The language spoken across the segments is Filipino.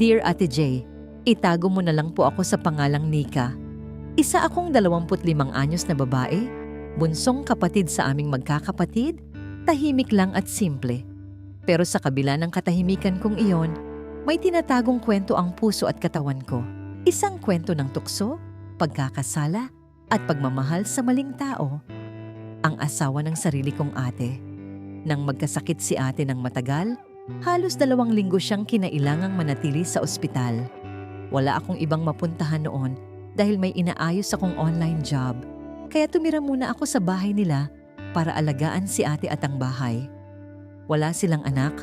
Dear Ate J, itago mo na lang po ako sa pangalang Nika. Isa akong 25 anyos na babae, bunsong kapatid sa aming magkakapatid, tahimik lang at simple. Pero sa kabila ng katahimikan kong iyon, may tinatagong kwento ang puso at katawan ko. Isang kwento ng tukso, pagkakasala, at pagmamahal sa maling tao. Ang asawa ng sarili kong ate. Nang magkasakit si ate ng matagal, halos dalawang linggo siyang kinailangang manatili sa ospital. Wala akong ibang mapuntahan noon dahil may inaayos akong online job. Kaya tumira muna ako sa bahay nila para alagaan si ate at ang bahay. Wala silang anak,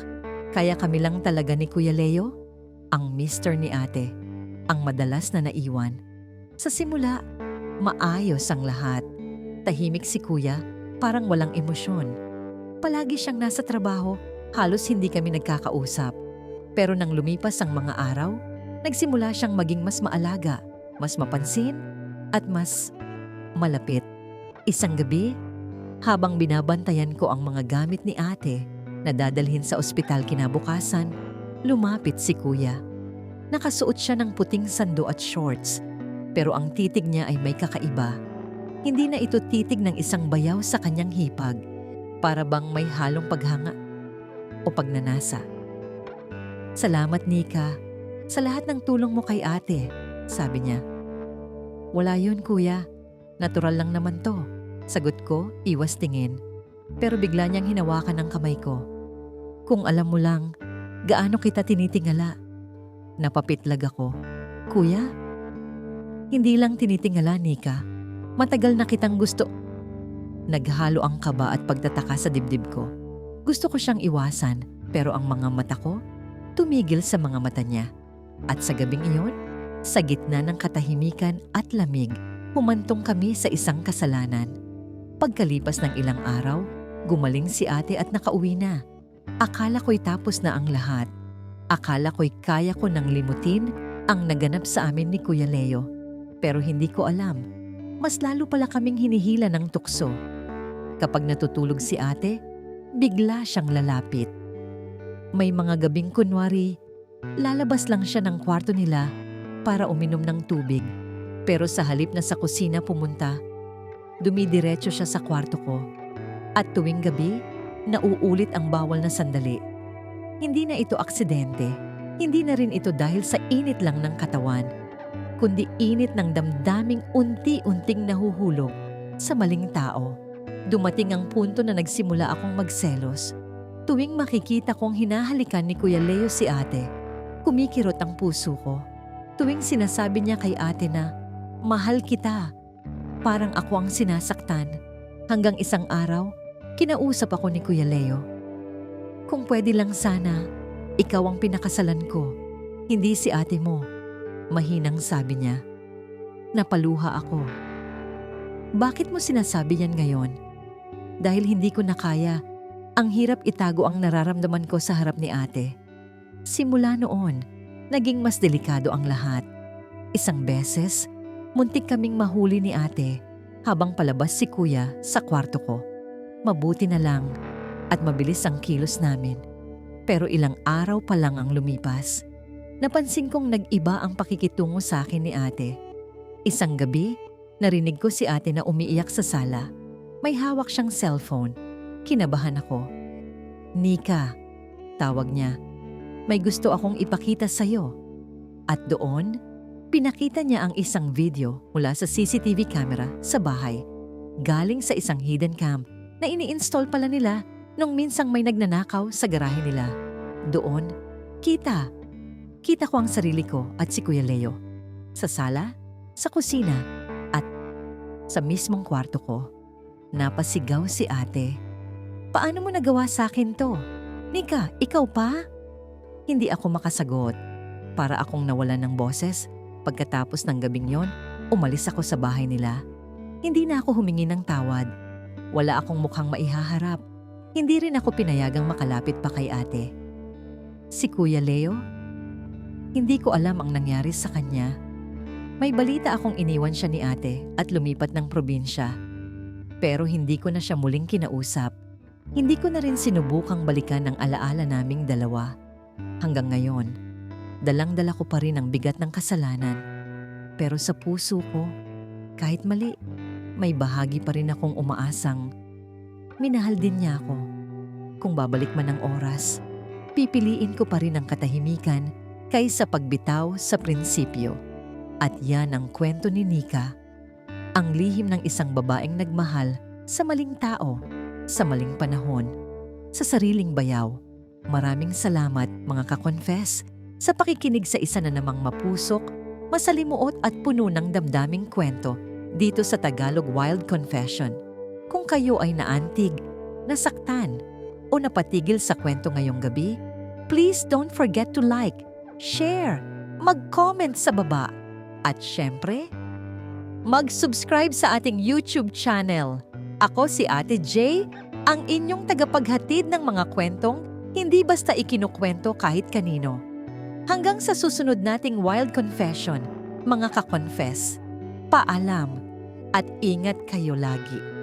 kaya kami lang talaga ni Kuya Leo, ang mister ni ate, ang madalas na naiwan. Sa simula, maayos ang lahat. Tahimik si kuya, parang walang emosyon. Palagi siyang nasa trabaho, halos hindi kami nagkakausap. Pero nang lumipas ang mga araw, nagsimula siyang maging mas maalaga, mas mapansin, at mas malapit. Isang gabi, habang binabantayan ko ang mga gamit ni ate na dadalhin sa ospital kinabukasan, lumapit si kuya. Nakasuot siya ng puting sando at shorts, pero ang titig niya ay may kakaiba. Hindi na ito titig ng isang bayaw sa kanyang hipag, para bang may halong paghanga o pagnanasa. Salamat, Nika, sa lahat ng tulong mo kay ate, sabi niya. Wala yun, kuya. Natural lang naman to. Sagot ko, iwas tingin. Pero bigla niyang hinawakan ang kamay ko. Kung alam mo lang, gaano kita tinitingala. Napapitlag ako. Kuya? Hindi lang tinitingala, Nika. Matagal na kitang gusto. Naghalo ang kaba at pagtataka sa dibdib ko. Gusto ko siyang iwasan, pero ang mga mata ko, tumigil sa mga mata niya. At sa gabing iyon, sa gitna ng katahimikan at lamig, humantong kami sa isang kasalanan. Pagkalipas ng ilang araw, gumaling si ate at nakauwi na. Akala ko'y tapos na ang lahat. Akala ko'y kaya ko nang limutin ang naganap sa amin ni Kuya Leo. Pero hindi ko alam, mas lalo pala kaming hinihila ng tukso. Kapag natutulog si ate, bigla siyang lalapit. May mga gabing kunwari, lalabas lang siya ng kwarto nila para uminom ng tubig. Pero sa halip na sa kusina pumunta, dumidiretso siya sa kwarto ko. At tuwing gabi, nauulit ang bawal na sandali. Hindi na ito aksidente. Hindi na rin ito dahil sa init lang ng katawan, kundi init ng damdaming unti-unting nahuhulog sa maling tao. Dumating ang punto na nagsimula akong magselos. Tuwing makikita kong hinahalikan ni Kuya Leo si ate, kumikirot ang puso ko. Tuwing sinasabi niya kay ate na, mahal kita, parang ako ang sinasaktan. Hanggang isang araw, kinausap ako ni Kuya Leo. Kung pwede lang sana, ikaw ang pinakasalan ko, hindi si ate mo. Mahinang sabi niya. Napaluha ako. Bakit mo sinasabi yan ngayon? Dahil hindi ko nakaya. Ang hirap itago ang nararamdaman ko sa harap ni ate. Simula noon, naging mas delikado ang lahat. Isang beses, muntik kaming mahuli ni ate habang palabas si kuya sa kwarto ko. Mabuti na lang at mabilis ang kilos namin. Pero ilang araw pa lang ang lumipas. Napansin kong nag-iba ang pakikitungo sa akin ni ate. Isang gabi, narinig ko si ate na umiiyak sa sala. May hawak siyang cellphone. Kinabahan ako. Nika, tawag niya. May gusto akong ipakita sa'yo. At doon, pinakita niya ang isang video mula sa CCTV camera sa bahay. Galing sa isang hidden cam na ini-install pala nila nung minsang may nagnanakaw sa garahe nila. Doon, kita. Kita ko ang sarili ko at si Kuya Leo. Sa sala, sa kusina, sa mismong kwarto ko. Napasigaw si ate. Paano mo nagawa sa akin to? Nika, ikaw pa? Hindi ako makasagot. Para akong nawalan ng boses. Pagkatapos ng gabing yon, umalis ako sa bahay nila. Hindi na ako humingi ng tawad. Wala akong mukhang maihaharap. Hindi rin ako pinayagang makalapit pa kay ate. Si Kuya Leo? Hindi ko alam ang nangyari sa kanya. May balita akong iniwan siya ni ate at lumipat ng probinsya. Pero hindi ko na siya muling kinausap. Hindi ko na rin sinubukang balikan ang alaala naming dalawa. Hanggang ngayon, dalang-dala ko pa rin ang bigat ng kasalanan. Pero sa puso ko, kahit mali, may bahagi pa rin akong umaasang minahal din niya ako. Kung babalik man ang oras, pipiliin ko pa rin ang katahimikan kaysa pagbitaw sa prinsipyo. At yan ang kwento ni Nika. Ang lihim ng isang babaeng nagmahal sa maling tao, sa maling panahon, sa sariling bayaw. Maraming salamat mga kakonfess sa pakikinig sa isa na namang mapusok, masalimuot at puno ng damdaming kwento dito sa Tagalog Wild Confession. Kung kayo ay naantig, nasaktan, o napatigil sa kwento ngayong gabi, please don't forget to like, share, mag-comment sa baba, at syempre, mag-subscribe sa ating YouTube channel. Ako si Ate J, ang inyong tagapaghatid ng mga kwentong hindi basta ikinukwento kahit kanino. Hanggang sa susunod nating Wild Confession, mga ka-confess, paalam at ingat kayo lagi.